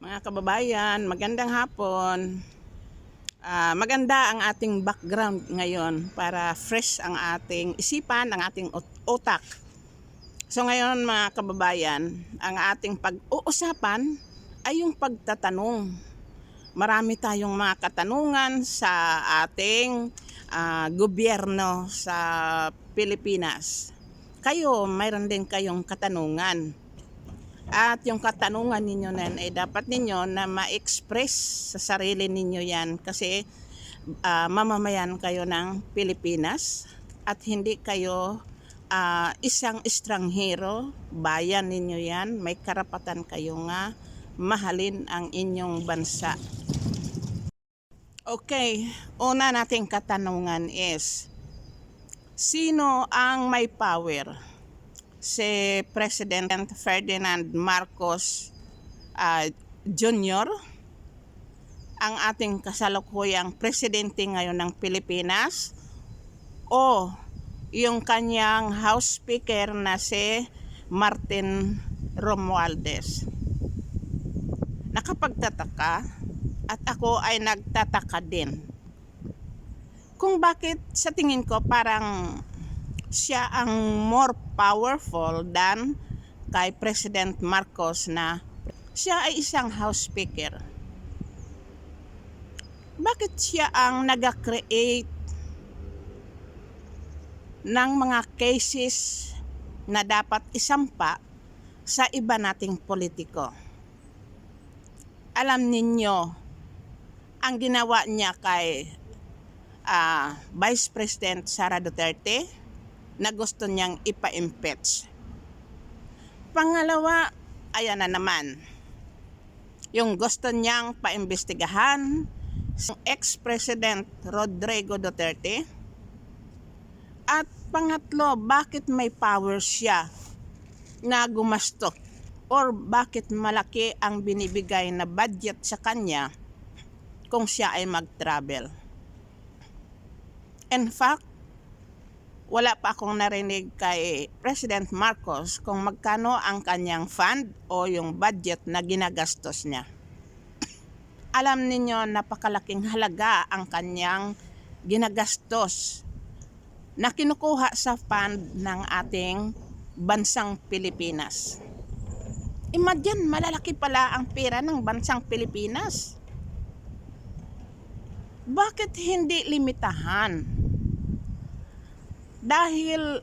Mga kababayan, magandang hapon. Ah, maganda ang ating background ngayon para fresh ang ating isipan, ang ating ot- utak. So ngayon mga kababayan, ang ating pag-uusapan ay yung pagtatanong. Marami tayong mga katanungan sa ating ah, gobyerno sa Pilipinas. Kayo, mayroon din kayong katanungan. At yung katanungan ninyo na yan ay dapat ninyo na ma-express sa sarili ninyo yan kasi ah, mamamayan kayo ng Pilipinas at hindi kayo ah, isang estranghero, bayan ninyo yan, may karapatan kayo nga mahalin ang inyong bansa. Okay, una nating katanungan is, sino ang may power? Si President Ferdinand Marcos ah, Jr., ang ating kasalukuyang presidente ngayon ng Pilipinas, o yung kanyang House Speaker na si Martin Romualdez. Nakapagtataka at ako ay nagtataka din kung bakit sa tingin ko parang siya ang more powerful than kay President Marcos na siya ay isang House Speaker. Bakit siya ang nag-create ng mga cases na dapat isampa sa iba nating politiko? Alam ninyo, ang ginawa niya kay ah, Vice President Sara Duterte, na gusto niyang ipa-impeach. Pangalawa, ayan na naman. Yung gusto niyang paimbestigahan si ex-president Rodrigo Duterte. At pangatlo, bakit may power siya na gumasto or bakit malaki ang binibigay na budget sa kanya kung siya ay mag-travel. In fact, wala pa akong narinig kay President Marcos kung magkano ang kanyang fund o yung budget na ginagastos niya. Alam ninyo napakalaking halaga ang kanyang ginagastos na kinukuha sa fund ng ating bansang Pilipinas. Imagine, malalaki pala ang pera ng bansang Pilipinas. Bakit hindi limitahan? Dahil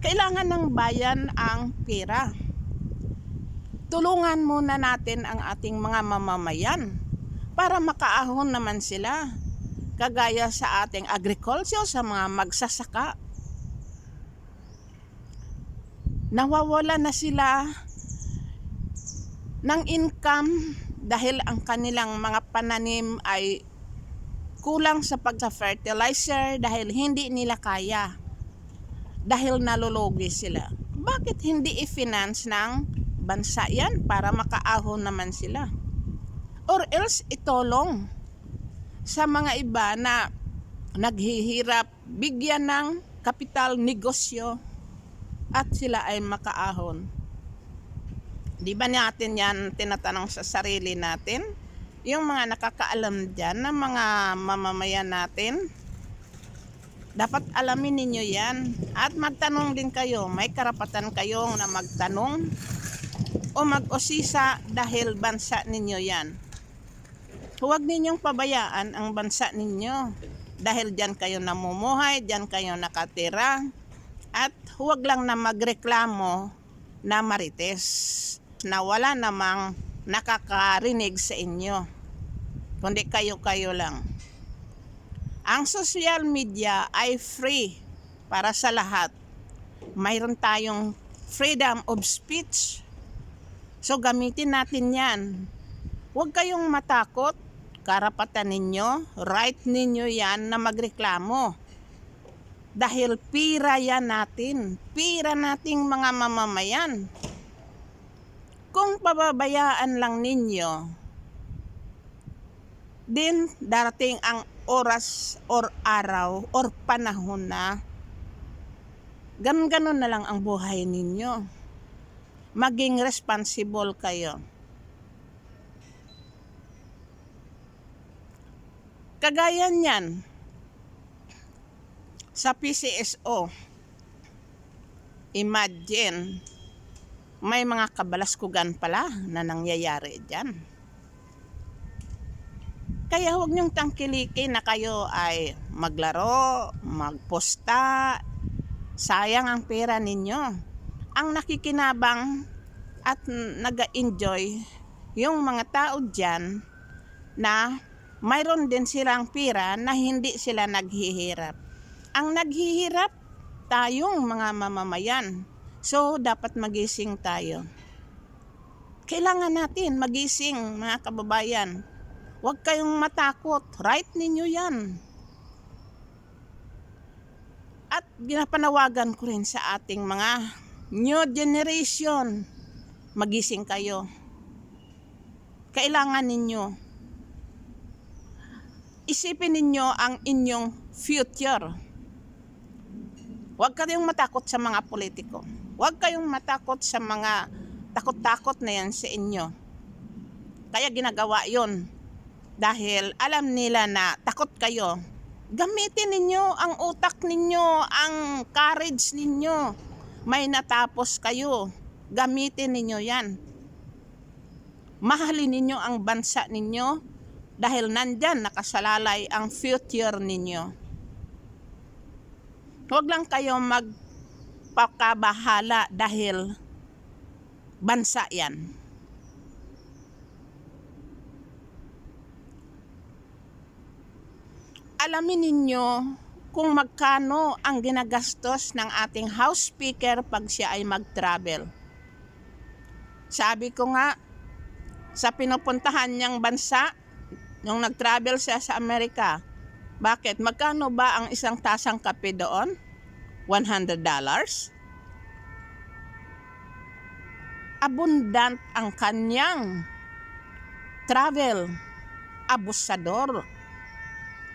kailangan ng bayan ang pera. Tulungan muna natin ang ating mga mamamayan para makaahon naman sila kagaya sa ating agriculture sa mga magsasaka. Nawawala na sila ng income dahil ang kanilang mga pananim ay kulang sa pagsa-fertilizer dahil hindi nila kaya dahil nalulugi sila. Bakit hindi i-finance ng bansa yan para makaahon naman sila? Or else itulong sa mga iba na naghihirap bigyan ng kapital negosyo at sila ay makaahon. Di ba natin yan tinatanong sa sarili natin? Yung mga nakakaalam dyan na mga mamamayan natin, dapat alamin ninyo yan. At magtanong din kayo. May karapatan kayong na magtanong o mag-usisa dahil bansa ninyo yan. Huwag ninyong pabayaan ang bansa ninyo. Dahil dyan kayo namumuhay, dyan kayo nakatira. At huwag lang na magreklamo na marites na wala namang nakakarinig sa inyo. Kundi kayo-kayo lang. Ang social media ay free para sa lahat. Mayroon tayong freedom of speech. So gamitin natin yan. Huwag kayong matakot. Karapatan ninyo, right ninyo yan na magreklamo. Dahil pira yan natin. Pira nating mga mamamayan. Kung pababayaan lang ninyo, din darating ang oras or araw or panahon na ganun-ganun na lang ang buhay ninyo. Maging responsible kayo. Kagaya niyan sa PCSO. Imagine may mga kabalaskugan pala na nangyayari diyan. Kaya huwag niyong tangkilikin na kayo ay maglaro, magposta. Sayang ang pera ninyo. Ang nakikinabang at nag-enjoy yung mga tao dyan na mayroon din silang pera na hindi sila naghihirap. Ang naghihirap, tayong mga mamamayan. So, dapat magising tayo. Kailangan natin magising, mga kababayan. Huwag kayong matakot. Right ninyo yan. At ginapanawagan ko rin sa ating mga new generation. Magising kayo. Kailangan ninyo. Isipin ninyo ang inyong future. Huwag kayong matakot sa mga politiko. Huwag kayong matakot sa mga takot-takot na yan sa inyo. Kaya ginagawa yon dahil alam nila na takot kayo. Gamitin ninyo ang utak ninyo, ang courage ninyo. May natapos kayo. Gamitin ninyo yan. Mahalin ninyo ang bansa ninyo dahil nandyan nakasalalay ang future ninyo. Huwag lang kayo magpakabahala dahil bansa yan. Alamin ninyo kung magkano ang ginagastos ng ating House Speaker pag siya ay mag-travel. Sabi ko nga, sa pinupuntahan niyang bansa, nung nag-travel siya sa Amerika, bakit? Magkano ba ang isang tasang kape doon? $100? Abundant ang kanyang travel. Abusador.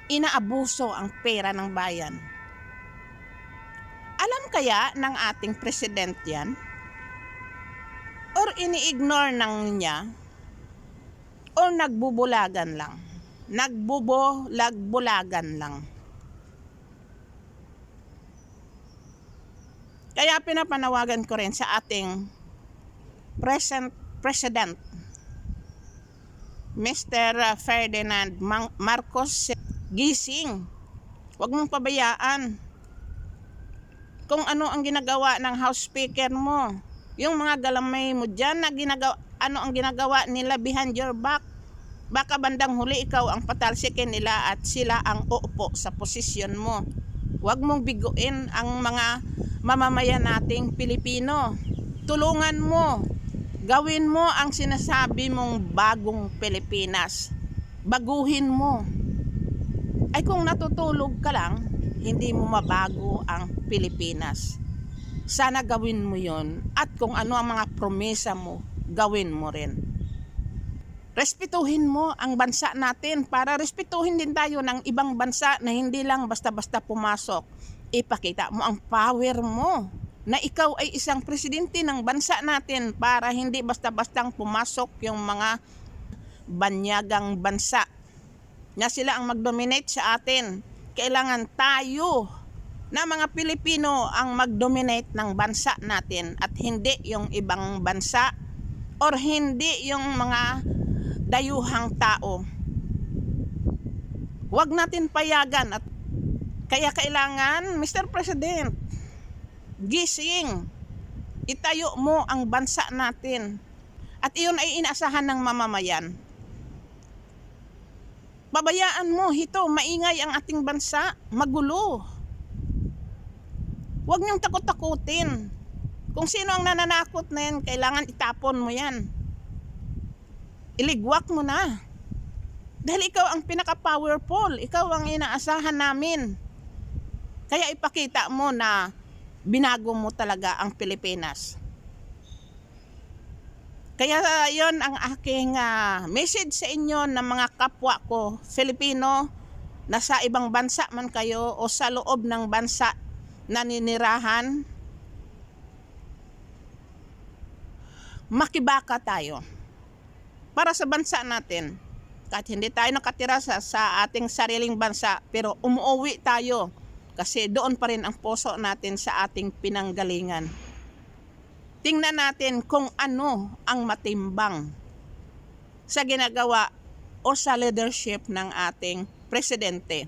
Inaabuso ang pera ng bayan. Alam kaya ng ating president yan? Or ini-ignore ng niya? Or nagbubulagan lang? Nagbubo-lagbulagan lang. Kaya pinapanawagan ko rin sa ating present president Mr. Ferdinand Marcos gising. Huwag mong pabayaan kung ano ang ginagawa ng House Speaker mo. Yung mga galamay mo dyan na ginagawa, ano ang ginagawa nila behind your back. Baka bandang huli ikaw ang patalsikin nila at sila ang uupo sa posisyon mo. Huwag mong biguin ang mga mamamayan nating Pilipino. Tulungan mo. Gawin mo ang sinasabi mong bagong Pilipinas. Baguhin mo. Ay kung natutulog ka lang, hindi mo mabago ang Pilipinas. Sana gawin mo yon at kung ano ang mga promesa mo, gawin mo rin. Respetuhin mo ang bansa natin para respetuhin din tayo ng ibang bansa na hindi lang basta-basta pumasok. Ipakita mo ang power mo na ikaw ay isang presidente ng bansa natin para hindi basta-bastang pumasok yung mga banyagang bansa na sila ang mag-dominate sa atin. Kailangan tayo na mga Pilipino ang mag-dominate ng bansa natin at hindi yung ibang bansa or hindi yung mga dayuhang tao. Huwag natin payagan at kaya kailangan, Mr. President, gising. Itayo mo ang bansa natin. At iyon ay inaasahan ng mamamayan. Babayaan mo, hito, maingay ang ating bansa, magulo. Huwag niyong takot-takutin. Kung sino ang nananakot na yan, kailangan itapon mo yan. Iligwak mo na. Dahil ikaw ang pinaka-powerful. Ikaw ang inaasahan namin. Kaya ipakita mo na binago mo talaga ang Pilipinas. Kaya yon ang aking ah, message sa inyo ng mga kapwa ko, Filipino, na sa ibang bansa man kayo o sa loob ng bansa naninirahan, makibaka tayo para sa bansa natin. kahit hindi tayo nakatira sa, sa ating sariling bansa, pero umuwi tayo kasi doon pa rin ang puso natin sa ating pinanggalingan. Tingnan natin kung ano ang matimbang sa ginagawa o sa leadership ng ating presidente.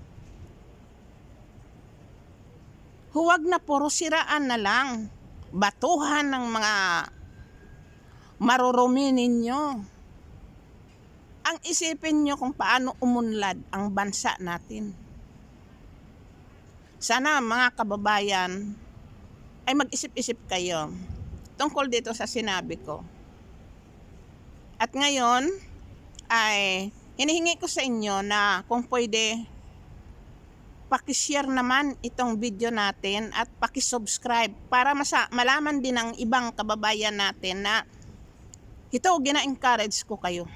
Huwag na puro siraan na lang, batuhan ng mga marurumi ninyo. Ang isipin nyo kung paano umunlad ang bansa natin. Sana mga kababayan ay mag-isip-isip kayo tungkol dito sa sinabi ko. At ngayon ay hinihingi ko sa inyo na kung pwede pakishare naman itong video natin at pakisubscribe para masa, malaman din ng ibang kababayan natin na ito gina-encourage ko kayo.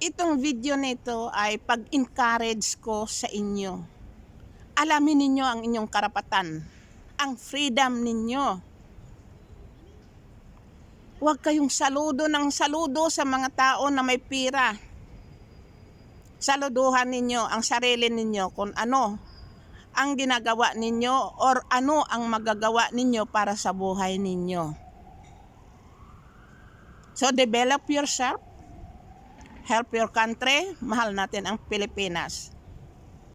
Itong video nito ay pag-encourage ko sa inyo. Alamin ninyo ang inyong karapatan, ang freedom ninyo. Huwag kayong saludo ng saludo sa mga tao na may pira. Saluduhan ninyo ang sarili ninyo kung ano ang ginagawa ninyo or ano ang magagawa ninyo para sa buhay ninyo. So develop yourself, help your country, mahal natin ang Pilipinas.